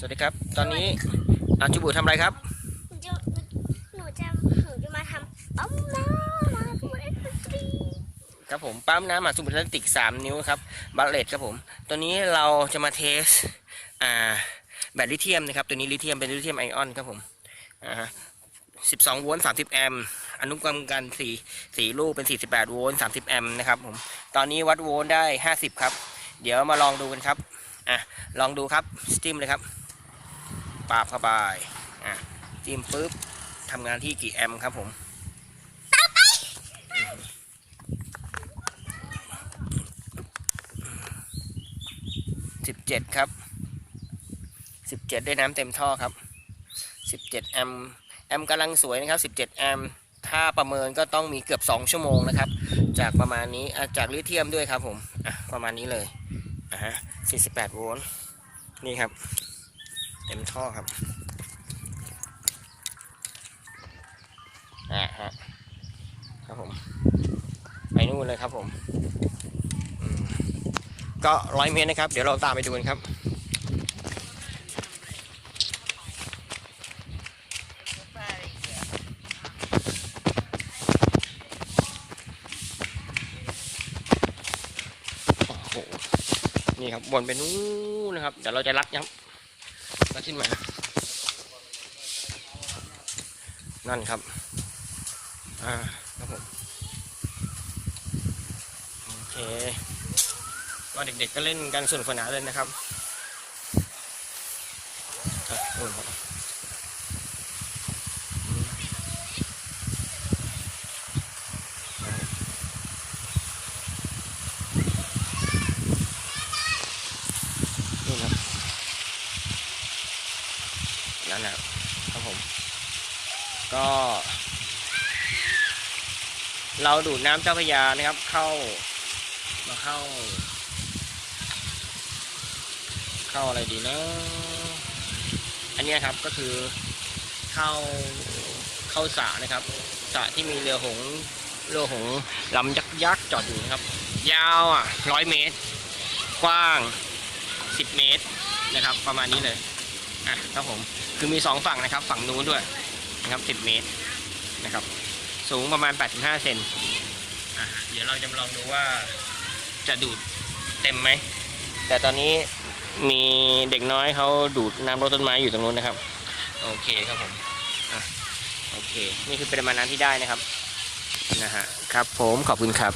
สวัสดีครับ ตอนนี้อาจูบุทำอะไรครับหนูจะหนูจะหนูจะมาทำปั๊มน้ำมาพูดเอ็นตรีครับผมปั๊มน้ำมาซูบูพลาสติก3นิ้วครับบัลเลตครับผมตัวนี้เราจะมาเทสอ่าแบตลิเธียมนะครับตัวนี้ลิเธียมเป็นลิเธียมไอออนครับผมอ่า12โวลต์30แอมป์อนุกรรมการ4 4ลูกเป็น48โวลต์30แอมป์นะครับผมตอนนี้วัดโวลต์ได้50ครับ เดี๋ยวมาลองดูกันครับอะลองดูครับสติมเลยครับ ปาบเข้าไปอะจิ้มปุ๊บทำงานที่กี่แอมครับผมสิบเจ็ดครับสิบเจ็ดได้น้ำเต็มท่อครับสิบเจ็ดแอมแอมกำลังสวยนะครับสิบเจ็ดแอมถ้าประเมินก็ต้องมีเกือบสองชั่วโมงนะครับ จากประมาณนี้จากลิเธียมด้วยครับผมอะประมาณนี้เลยอะฮะสี่สิบแปดโวลต์นี่ครับ ท่อครับอะฮะครับผม ไปนู่นเลยครับผมอืมก็ร้อยเมตรนะครับ เดี๋ยวเราตามไปดูกันครับโอ้โหนี่ครับวนไปนู้นนะครับ เดี๋ยวเราจะลัดยับ ลัดขึ้นมา นั่นครับ อ่า ครับผม โอเคก็เด็กๆก็เล่นกันสนุกสนานเลยนะครับอะนู่นครับนี่ครับ นั่นนะครับผม ก็ เราดูดน้ำเจ้าพระยานะครับ เข้ามาเข้า เข้าอะไรดีนะ อันนี้ครับก็คือเข้าเข้าสระนะครับสระที่มีเรือหงเรือหงลำยักษ์ยักษ์จอดอยู่นะครับ ยาวอะร้อยเมตร กว้างสิบเมตรนะครับ ประมาณนี้เลย อะครับผมคือมีสองฝั่งนะครับ ฝั่งนู้นด้วยนะครับสิบเมตรนะครับ สูงประมาณ 85 เซนอะเดี๋ยวเราจะลองดูว่าจะดูดเต็มไหม แต่ตอนนี้มีเด็กน้อยเขาดูดน้ำรดต้นไม้อยู่ตรงนู้นนะครับ โอเคครับผมอะโอเค นี่คือปริมาณน้ำที่ได้นะครับนะฮะครับผมขอบคุณครับ